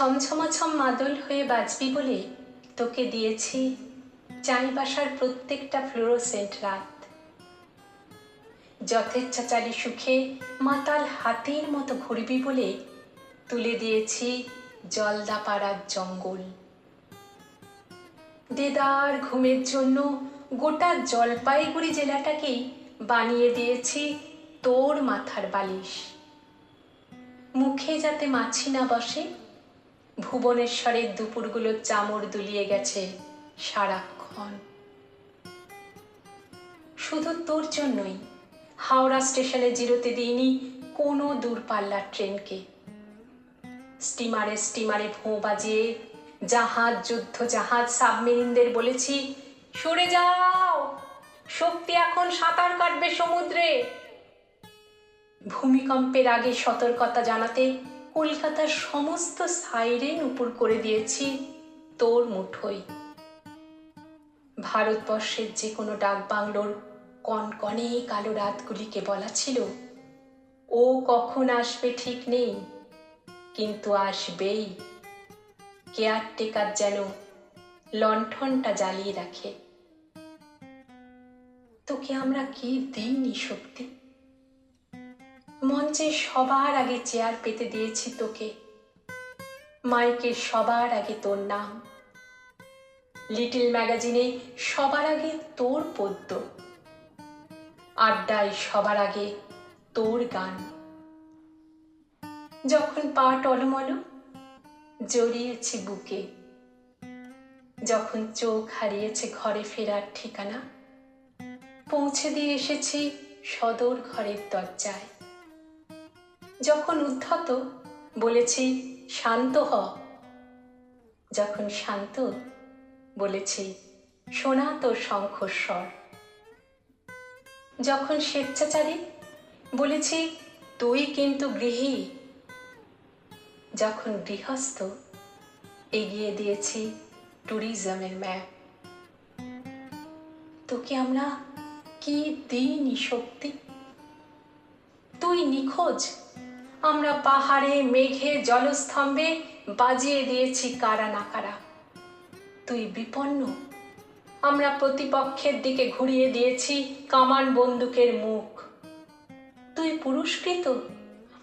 ঝমঝমাঝম মাদল হয়ে বাজবি বলে তোকে দিয়েছি চাইবাসার প্রত্যেকটা ফ্লোরোসেন্ট রাত। যথেচ্ছাচারী সুখে মাতাল হাতির মতো ঘুরবি বলে তুলে দিয়েছি জলদাপাড়ার জঙ্গল। দেদার ঘুমের জন্য গোটা জলপাইগুড়ি জেলাটাকেই বানিয়ে দিয়েছি তোর মাথার বালিশ। মুখে যাতে মাছি না বসে ভুবনেশ্বরের দুপুরগুলো চামড় দুলিয়ে গেছে সারাক্ষণ। শুধু তোর জন্যই, হাওড়া স্টেশনে জিরোতে দিইনি কোনো দূরপাল্লার ট্রেনকে। স্টিমারে স্টিমারে ভোঁ বাজিয়ে জাহাজ, যুদ্ধ জাহাজ, সাবমেরিনদের বলেছি, সরে যাও! শক্তি এখন সাঁতার কাটবে সমুদ্রে। ভূমিকম্পের আগে সতর্কতা জানাতে কলকাতার সমস্ত সাইরেন উপর করে দিয়েছি তোর মুঠোয় ভারতবর্ষের যে কোনো ডাক বাংলোর কনকনে কালো রাতগুলিকে বলা ছিল, ও কখন আসবে ঠিক নেই, কিন্তু আসবেই। কেয়ারটেকার যেন লণ্ঠনটা জ্বালিয়ে রাখে। তোকে আমরা কি দিইনি শক্তি মঞ্চে সবার আগে চেয়ার পেতে দিয়েছি তোকে। মাইকে সবার আগে তোর নাম। লিটল ম্যাগাজিনে সবার আগে তোর পদ্য। আড্ডায় সবার আগে তোর গান। যখন পা টলমল, জড়িয়েছি বুকে। যখন চোখ হারিয়েছে ঘরে ফেরার ঠিকানা, পৌঁছে দিয়ে এসেছি সদর ঘরের দরজায়। যখন উদ্ধত, বলেছি, শান্ত হ। যখন শান্ত, বলেছি, শোনা তোর শঙ্খস্বর। যখন স্বেচ্ছাচারী, বলেছি, তুই কিন্তু গৃহী। যখন গৃহস্থ, এগিয়ে দিয়েছি, ট্যুরিজমের ম্যাপ। তোকে আমরা কি দিইনি শক্তি? তুই নিখোঁজ? আমরা পাহাড়ে, মেঘে, জলস্তম্ভে বাজিয়ে দিয়েছি কারা না কারা। তুই বিপন্ন। আমরা প্রতিপক্ষের দিকে ঘুরিয়ে দিয়েছি কামান বন্দুকের মুখ। তুই পুরস্কৃত।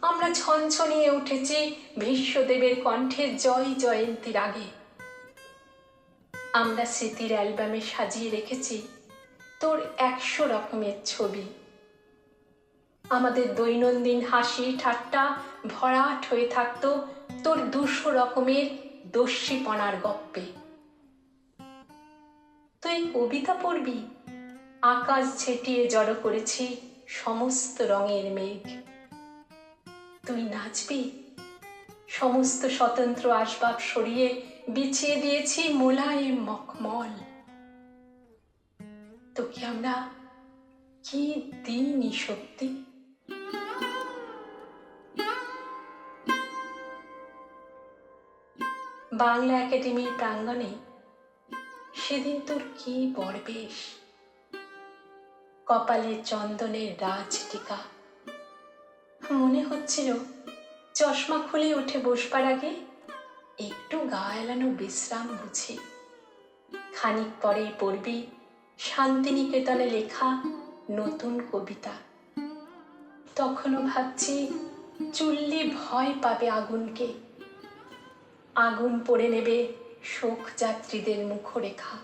আমরা ছনছনিয়ে উঠেছি ভীষ্মদেবের কণ্ঠের জয় জয়ন্তীর আগে। আমরা স্মৃতির অ্যালবামে সাজিয়ে রেখেছি তোর একশো রকমের ছবি। আমাদের দৈনন্দিন হাসি ঠাট্টা ভরাট হয়ে থাকতো তোর দুশো রকমের দস্যিপনার গপ্পে। তুই কবিতা পড়বি? আকাশ ছেটিয়ে জড়ো করেছি সমস্ত রঙের মেঘ। তুই নাচবি? সমস্ত স্বতন্ত্র আসবাব সরিয়ে বিছিয়ে দিয়েছি মোলায়েম মখমল। তোকে আমরা কি দিইনি সত্যি? বাংলা একাডেমির প্রাঙ্গণে সেদিন তোর কি বরবেশ কপালে চন্দনের রাজ টিকা মনে হচ্ছিল চশমা খুলে উঠে বসবার আগে একটু গা এলানো বিশ্রাম বুঝি। খানিক পরেই পড়বি শান্তিনিকেতনে লেখা নতুন কবিতা। তখনও ভাবছি চুল্লি ভয় পাবে আগুনকে। আগুন পড়ে নেবে শোক যাত্রীদের মুখরেখা।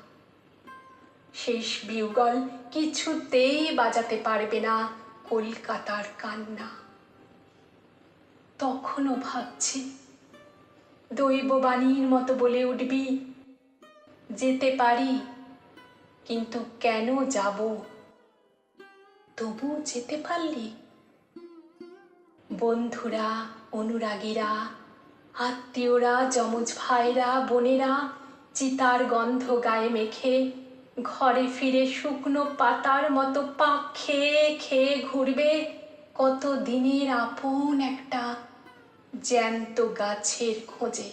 শেষ বিউগল কিছুতেই বাজাতে পারবে না কলকাতার কান্না। তখনও ভাবছি, দৈববাণীর মতো বলে উঠবি, যেতে পারি, কিন্তু কেন যাব? তবু যেতে পারলি? বন্ধুরা, অনুরাগীরা আত্মীয়রা, যমজ ভাইরা, বোনেরা, চিতার গন্ধ গায়ে মেখে ঘরে ফিরে শুকনো পাতার মতো পাক খেয়ে খেয়ে ঘুরবে। কত দিনের আপন একটা জ্যান্ত গাছের খোঁজে।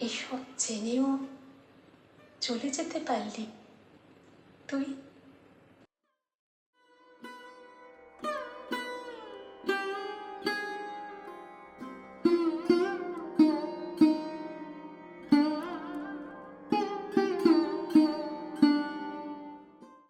এসব জেনেও চলে যেতে পারলি। তুই